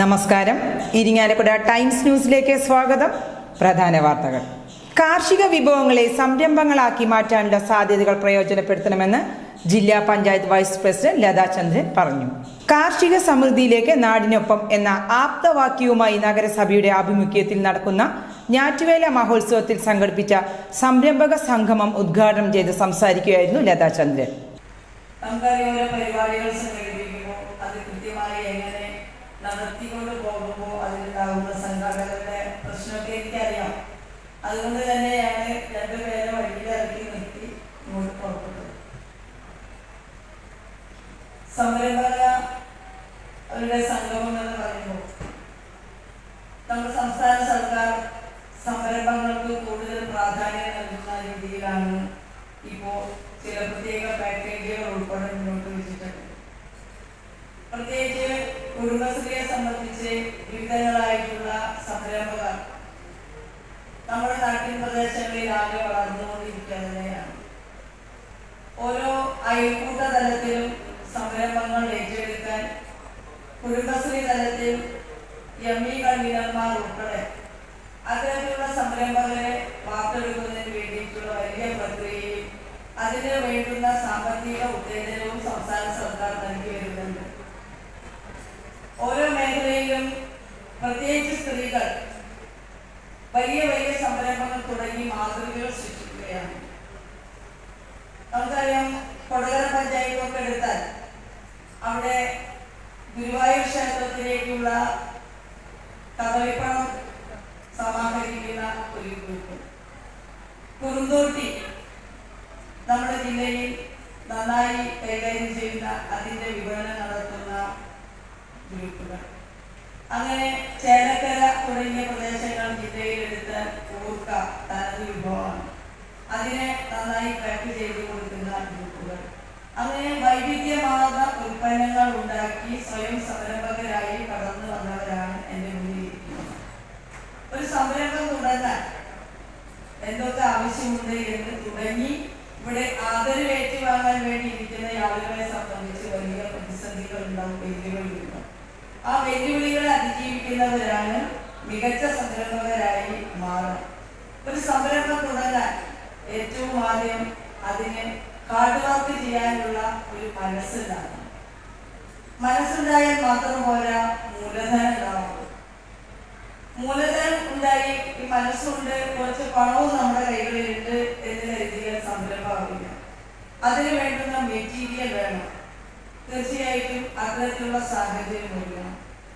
നമസ്കാരം. ഇരിങ്ങാലക്കുട ടൈംസ് ന്യൂസിലേക്ക് സ്വാഗതം. പ്രധാന വാർത്തകൾ. കാർഷിക വിഭവങ്ങളെ സംരംഭങ്ങളാക്കി മാറ്റാനുള്ള സാധ്യതകൾ പ്രയോജനപ്പെടുത്തണമെന്ന് ജില്ലാ പഞ്ചായത്ത് വൈസ് പ്രസിഡന്റ് ലതാ ചന്ദ്രൻ പറഞ്ഞു. കാർഷിക സമൃദ്ധിയിലേക്ക് നാടിനൊപ്പം എന്ന ആപ്തവാക്യവുമായി നഗരസഭയുടെ ആഭിമുഖ്യത്തിൽ നടക്കുന്ന ഞാറ്റുവേല മഹോത്സവത്തിൽ സംഘടിപ്പിച്ച സംരംഭക സംഗമം ഉദ്ഘാടനം ചെയ്ത് സംസാരിക്കുകയായിരുന്നു ലതാ ചന്ദ്രൻ പരിപാടികൾ സംഘടിപ്പിക്കുമ്പോൾ അത് കൃത്യമായി എങ്ങനെ നടത്തിക്കൊണ്ട് പോകുമ്പോൾ അതിലുണ്ടാകുന്ന സംഘാടകരുടെ പ്രശ്നമൊക്കെ എനിക്കറിയാം. അതുകൊണ്ട് തന്നെയാണ് രണ്ടുപേരെ വഴിയിലിറക്കി നിർത്തി ഇങ്ങോട്ട് പുറപ്പെട്ടത് സംരംഭക അവരുടെ സംഗമം എന്ന് പറയുമ്പോൾ നമ്മുടെ സംസ്ഥാന സർക്കാർ സംരംഭങ്ങൾക്ക് കൂടുതൽ പ്രാധാന്യം നൽകുന്ന രീതിയിലാണ് ഇപ്പോൾ ചില പ്രത്യേക പാക്കേജുകൾ ഉൾപ്പെടെ മുന്നോട്ട് വെച്ചിട്ടുണ്ട് പ്രത്യേകിച്ച് കുടുംബശ്രീയെ സംബന്ധിച്ച് വിവിധങ്ങളായിട്ടുള്ള സംരംഭകർ നമ്മുടെ നാട്ടിൻ പ്രദേശങ്ങളിൽ ആകെ വളർന്നുകൊണ്ടിരിക്കുക ഓരോ അയൽക്കൂട്ട തലത്തിലും സംരംഭങ്ങൾ ഏറ്റെടുക്കാൻ കുടുംബശ്രീ തലത്തിൽ എം ഇ കൺവീനർമാർ ഉൾപ്പെടെ അത്തരത്തിലുള്ള സംരംഭങ്ങളെ വാർത്തെടുക്കുന്നതിന് വേണ്ടിയിട്ടുള്ള വലിയ പ്രക്രിയയും അതിന് വേണ്ടുന്ന സാമ്പത്തിക ഉത്തേജനവും സംസ്ഥാന സർക്കാർ നൽകി വരുന്നുണ്ട്. ഓരോ മേഖലയിലും പ്രത്യേകിച്ച് സ്ത്രീകൾ വലിയ വലിയ സംരംഭങ്ങൾ തുടങ്ങി മാതൃകകൾ സൃഷ്ടിക്കുകയാണ്. നമുക്കറിയാം കൊടകര പഞ്ചായത്തൊക്കെ എടുത്താൽ അവിടെ ഗുരുവായൂർ ക്ഷേത്രത്തിലേക്കുള്ള കദളിപ്പണം അതിനെ നന്നായി പാക്ക് ചെയ്ത് കൊടുക്കുന്ന ഗ്രൂപ്പുകൾ. അങ്ങനെ വൈവിധ്യമാർന്ന ഉൽപ്പന്നങ്ങൾ ഉണ്ടാക്കി സ്വയം സംരംഭകരായി കടന്നു വന്നവരാണ് എന്റെ മുന്നിലിരിക്കുന്നത് ഒരു സംരംഭം തുടങ്ങാൻ എന്തൊക്കെ ആവശ്യമുണ്ട് എന്ന് തുടങ്ങി ഇവിടെ ആദരവ് ഏറ്റുവാങ്ങാൻ വേണ്ടി ഇരിക്കുന്ന ആളുകളെ സംബന്ധിച്ച് വലിയ പ്രതിസന്ധികൾ ഉണ്ടാവും വെല്ലുവിളികളുണ്ടാവും ആ വെല്ലുവിളികളെ അതിജീവിക്കുന്നവരാണ് മികച്ച സംരംഭകരായി മാറുക ഒരു സംരംഭം തുടങ്ങാൻ ഏറ്റവും ആദ്യം അതിനെ കാട്ടുവാക്ക് ചെയ്യാനുള്ള ഒരു മനസ്സുണ്ടാകും. മനസ്സുണ്ടായാൽ മാത്രം പോരാ മൂലധനം ഉണ്ടാവുള്ളൂ. മൂലധനം ഉണ്ടായി ഈ മനസ്സുണ്ട് കുറച്ച് പണവും നമ്മുടെ കൈകളിലുണ്ട് എന്ന് കരുതിയ സംരംഭമാവില്ല. അതിന് വേണ്ടുന്ന മെറ്റീരിയൽ വേണം. തീർച്ചയായിട്ടും അത്തരത്തിലുള്ള സാഹചര്യം വരികയാണ്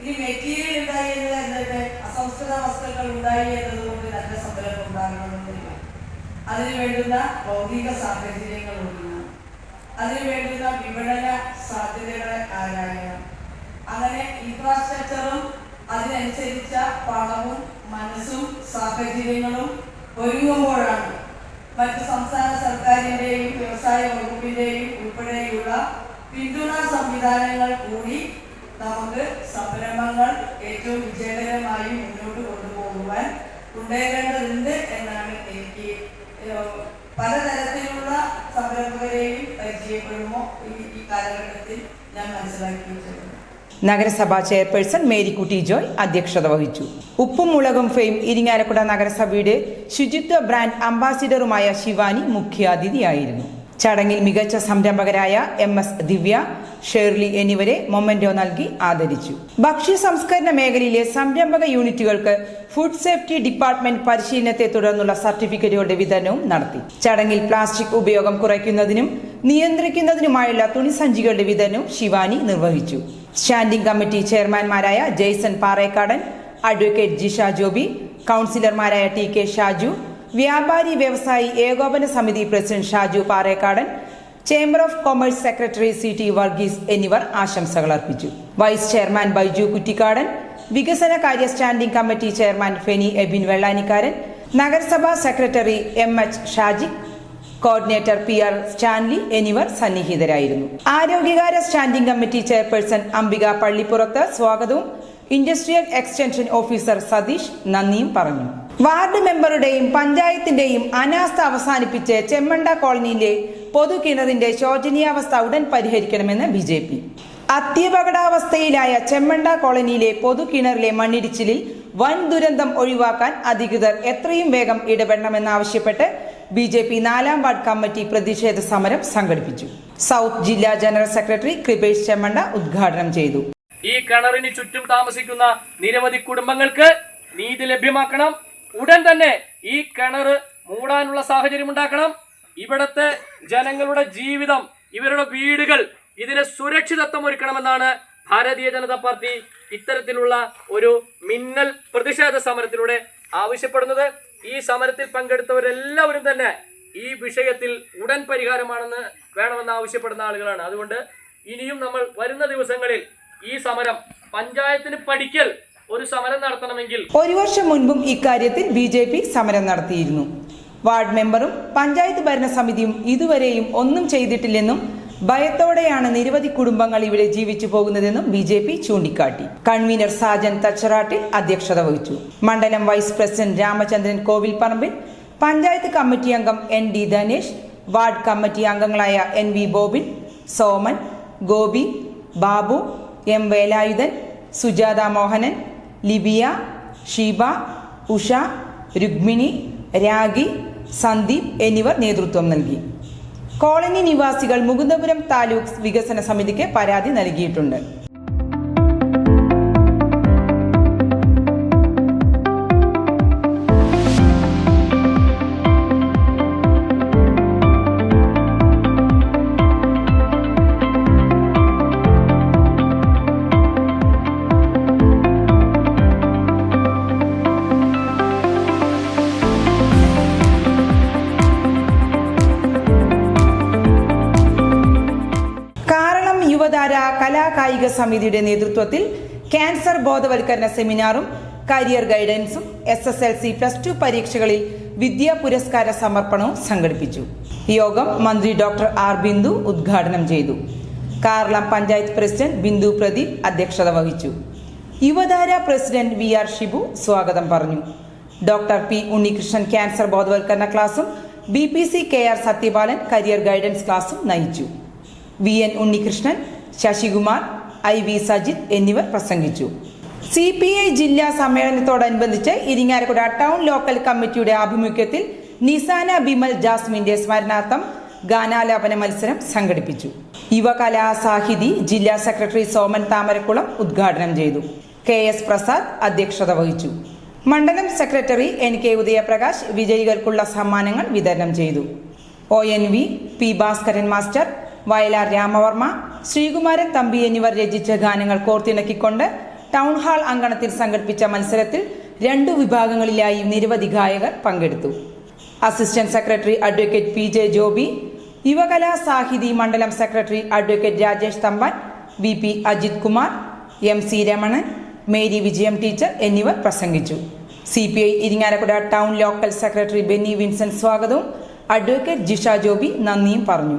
ഇനി മെറ്റീരിയൽ ഉണ്ടായി എന്ന് കരുതട്ടെ അസംസ്കൃത വസ്തുക്കൾ ഉണ്ടായി എന്നതുകൊണ്ട് നല്ല സംരംഭം ഉണ്ടാകണമെന്നില്ല. അതിന് വേണ്ടുന്ന ഭൗതിക സാഹചര്യങ്ങൾ ഒരുങ്ങണം അതിന് വേണ്ടുന്ന വിപണന സാധ്യതകളെ ആരായണം. അങ്ങനെ ഇൻഫ്രാസ്ട്രക്ചറും അതിനനുസരിച്ച പണവും മനസ്സും സാഹചര്യങ്ങളും ഒരുങ്ങുമ്പോഴാണ് മറ്റ് സംസ്ഥാന സർക്കാരിന്റെയും വ്യവസായ വകുപ്പിന്റെയും ഉൾപ്പെടെയുള്ള പിന്തുണ സംവിധാനങ്ങൾ കൂടി നമുക്ക് സംരംഭങ്ങൾ ഏറ്റവും വിജയകരമായി മുന്നോട്ട് കൊണ്ടുപോകുവാൻ ഉണ്ടാകേണ്ടതുണ്ട് എന്നാണ് എനിക്ക് പലതരത്തിലുള്ള സംരംഭകരെയും പരിചയപ്പെടുമോ ഈ കാലഘട്ടത്തിൽ ഞാൻ മനസ്സിലാക്കിയിട്ടുണ്ട്. നഗരസഭാ ചെയർപേഴ്സൺ മേരിക്കുട്ടി ജോയ് അധ്യക്ഷത വഹിച്ചു. ഉപ്പും മുളകും ഫെയിം ഇരിങ്ങാലക്കുട നഗരസഭയുടെ ശുചിത്വ ബ്രാൻഡ് അംബാസിഡറുമായ ശിവാനി മുഖ്യാതിഥിയായിരുന്നു. ചടങ്ങിൽ മികച്ച സംരംഭകരായ എം എസ് ദിവ്യ ഷേർലി എന്നിവരെ മൊമെന്റോ നൽകി ആദരിച്ചു. ഭക്ഷ്യ സംസ്കരണ മേഖലയിലെ സംരംഭക യൂണിറ്റുകൾക്ക് ഫുഡ് സേഫ്റ്റി ഡിപ്പാർട്ട്മെന്റ് പരിശീലനത്തെ തുടർന്നുള്ള സർട്ടിഫിക്കറ്റുകളുടെ വിതരണവും നടത്തി. ചടങ്ങിൽ പ്ലാസ്റ്റിക് ഉപയോഗം കുറയ്ക്കുന്നതിനും നിയന്ത്രിക്കുന്നതിനുമായുള്ള തുണിസഞ്ചികളുടെ വിതരണവും ശിവാനി നിർവഹിച്ചു. സ്റ്റാൻഡിംഗ് കമ്മിറ്റി ചെയർമാൻമാരായ ജെയ്സൺ പാറേക്കാടൻ അഡ്വക്കേറ്റ് ജിഷ ജോബി കൗൺസിലർമാരായ ടി കെ ഷാജു വ്യാപാരി വ്യവസായി ഏകോപന സമിതി president Shaju Parekkadan chamber of commerce secretary C T Varghese എന്നിവർ ആശംസകൾ അർപ്പിച്ചു. വൈസ് ചെയർമാൻ ബൈജു കുറ്റിക്കാടൻ വികസന കാര്യ standing committee chairman Feni Ebin Vellanikkaran നഗരസഭാ secretary M H Shajik coordinator P R Stanley എന്നിവർ സന്നിഹിതരായിരുന്നു. ആരോഗ്യകാര standing committee chairperson Ambika Pallippurath സ്വാഗതവും industrial extension officer Satheesh നന്ദിയും പറഞ്ഞു. വാർഡ് മെമ്പറുടെയും പഞ്ചായത്തിന്റെയും അനാസ്ഥ അവസാനിപ്പിച്ച് ചെമ്മണ്ട കോളനിയിലെ പൊതുകിണറിന്റെ ശോചനീയാവസ്ഥ ഉടൻ പരിഹരിക്കണമെന്ന് ബി ജെ പി. അത്യപകടാവസ്ഥയിലായ ചെമ്മണ്ട കോളനിയിലെ പൊതുകിണറിലെ മണ്ണിടിച്ചിലിൽ വൻ ദുരന്തം ഒഴിവാക്കാൻ അധികൃതർ എത്രയും വേഗം ഇടപെടണമെന്നാവശ്യപ്പെട്ട് ബി ജെ പി നാലാം വാർഡ് കമ്മിറ്റി പ്രതിഷേധ സമരം സംഘടിപ്പിച്ചു. സൗത്ത് ജില്ലാ ജനറൽ സെക്രട്ടറി കൃപേഷ് ചെമ്മണ്ട ഉദ്ഘാടനം ചെയ്തു. ഈ കിണറിന് ചുറ്റും താമസിക്കുന്ന നിരവധി കുടുംബങ്ങൾക്ക് നീതി ലഭ്യമാക്കണം. ഉടൻ തന്നെ ഈ കിണർ മൂടാനുള്ള സാഹചര്യം ഉണ്ടാക്കണം. ഇവിടത്തെ ജനങ്ങളുടെ ജീവിതം ഇവരുടെ വീടുകൾ ഇതിന് സുരക്ഷിതത്വം ഒരുക്കണമെന്നാണ് ഭാരതീയ ജനതാ പാർട്ടി ഇത്തരത്തിലുള്ള ഒരു മിന്നൽ പ്രതിഷേധ സമരത്തിലൂടെ ആവശ്യപ്പെടുന്നത്. ഈ സമരത്തിൽ പങ്കെടുത്തവരെല്ലാവരും തന്നെ ഈ വിഷയത്തിൽ ഉടൻ പരിഹാരമാണെന്ന് വേണമെന്ന് ആവശ്യപ്പെടുന്ന ആളുകളാണ്. അതുകൊണ്ട് ഇനിയും നമ്മൾ വരുന്ന ദിവസങ്ങളിൽ ഈ സമരം പഞ്ചായത്തിന് പഠിക്കൽ ഒരു സമരം നടത്തണമെങ്കിൽ ഒരു വർഷം മുൻപും ഇക്കാര്യത്തിൽ ബി ജെ പി സമരം നടത്തിയിരുന്നു. വാർഡ് മെമ്പറും പഞ്ചായത്ത് ഭരണസമിതിയും ഇതുവരെയും ഒന്നും ചെയ്തിട്ടില്ലെന്നും ഭയത്തോടെയാണ് നിരവധി കുടുംബങ്ങൾ ഇവിടെ ജീവിച്ചു പോകുന്നതെന്നും ബി ജെ പി ചൂണ്ടിക്കാട്ടി. കൺവീനർ സാജൻ തച്ചറാട്ടിൽ അധ്യക്ഷത വഹിച്ചു. മണ്ഡലം vice president Ramachandran Kovil Kovilparambil panchayat committee അംഗം N D Dhanesh ward committee അംഗങ്ങളായ N V Bobin Soman Gopi Babu M Velayudhan Sujatha Mohanan Libiya Sheeba Usha Rukmini Ragi Sandeep എന്നിവർ നേതൃത്വം നൽകി. Colony നിവാസികൾ മുകുന്ദപുരം താലൂക്ക് വികസന സമിതിക്ക് പരാതി നൽകിയിട്ടുണ്ട്. കലാകായിക സമിതിയുടെ നേതൃത്വത്തിൽ ക്യാൻസർ ബോധവൽക്കരണ സെമിനാറും career ഗൈഡൻസും S S L C plus two പരീക്ഷകളിൽ വിദ്യാ പുരസ്കാര സമർപ്പണവും സംഘടിപ്പിച്ചു. യോഗം മന്ത്രി ഡോക്ടർ ആർ ബിന്ദു ഉദ്ഘാടനം ചെയ്തു. കാർളം പഞ്ചായത്ത് പ്രസിഡന്റ് ബിന്ദു പ്രദീപ് അധ്യക്ഷത വഹിച്ചു. Yuvadhara president V R Shibu സ്വാഗതം പറഞ്ഞു. ഡോക്ടർ പി ഉണ്ണികൃഷ്ണൻ ക്യാൻസർ ബോധവൽക്കരണ ക്ലാസും B P C K R Sathyapalan career guidance ക്ലാസും നയിച്ചു. V N Unnikrishnan Sasikumar I V Sajith എന്നിവർ പ്രസംഗിച്ചു. സി പി ഐ ജില്ലാ സമ്മേളനത്തോടനുബന്ധിച്ച് ഇരിങ്ങാലക്കുട ടൗൺ ലോക്കൽ കമ്മിറ്റിയുടെ ആഭിമുഖ്യത്തിൽ നിസാന ബിമൽ ജാസ്മിന്റെ സ്മരണാർത്ഥം ഗാനാലാപന മത്സരം സംഘടിപ്പിച്ചു. യുവകലാ സാഹിതി ജില്ലാ സെക്രട്ടറി സോമൻ താമരക്കുളം ഉദ്ഘാടനം ചെയ്തു. കെ എസ് പ്രസാദ് അധ്യക്ഷത വഹിച്ചു. മണ്ഡലം സെക്രട്ടറി എൻ കെ ഉദയപ്രകാശ് വിജയികൾക്കുള്ള സമ്മാനങ്ങൾ വിതരണം ചെയ്തു. O N V P Bhaskaran master Vayalar Ramavarma Sreekumaran Thampi എന്നിവർ രചിച്ച ഗാനങ്ങൾ കോർത്തിണക്കിക്കൊണ്ട് ടൗൺ ഹാൾ അങ്കണത്തിൽ സംഘടിപ്പിച്ച മത്സരത്തിൽ രണ്ടു വിഭാഗങ്ങളിലായി നിരവധി ഗായകർ പങ്കെടുത്തു. Assistant secretary advocate P J Joby Yuvakala Sahithi മണ്ഡലം secretary advocate Rajesh Thampan V P Ajith Kumar M C Ramanan Mary Vijayam teacher എന്നിവർ പ്രസംഗിച്ചു. C P I Irinjalakuda town local secretary Benny Vincent സ്വാഗതവും advocate Jisha Joby നന്ദിയും പറഞ്ഞു.